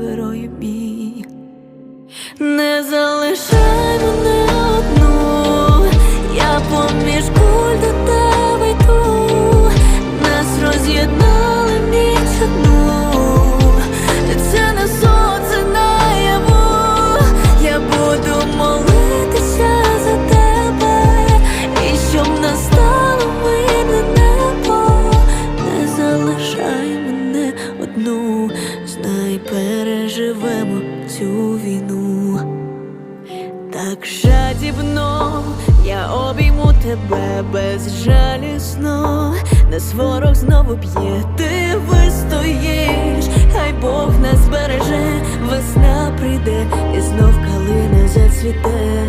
герою бій, Не залишай тебе безжалісно, нас ворог знову б'є, ти вистоїш, хай Бог нас береже, весна прийде і знов калина зацвіте.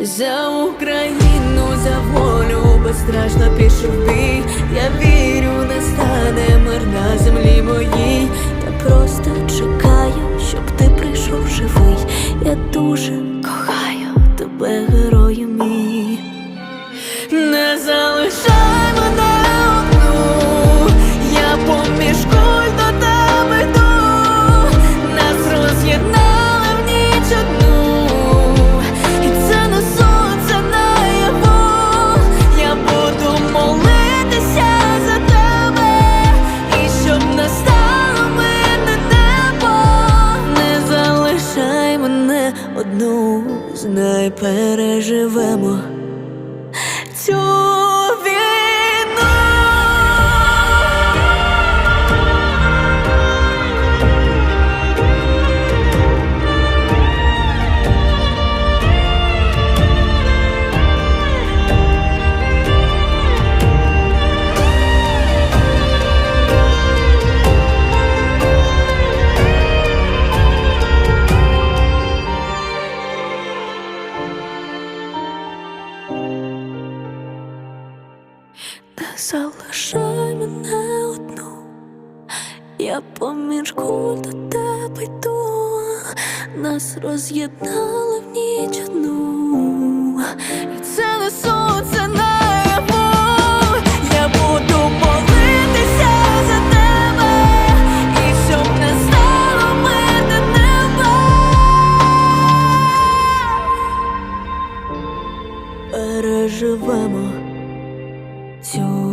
За Україну, за волю безстрашно пішов бій. Я вірю, настане мир на землі моїй. Я просто чекаю, щоб ти прийшов живий. Я дуже кохаю тебе, герою мій. Знай, переживемо цю залишай мене одну, я поміж до тебе йду, нас роз'єднали в ніч одну, і це не сон, це я буду молитися за тебе, і щоб стало мене неба. Переживемо цю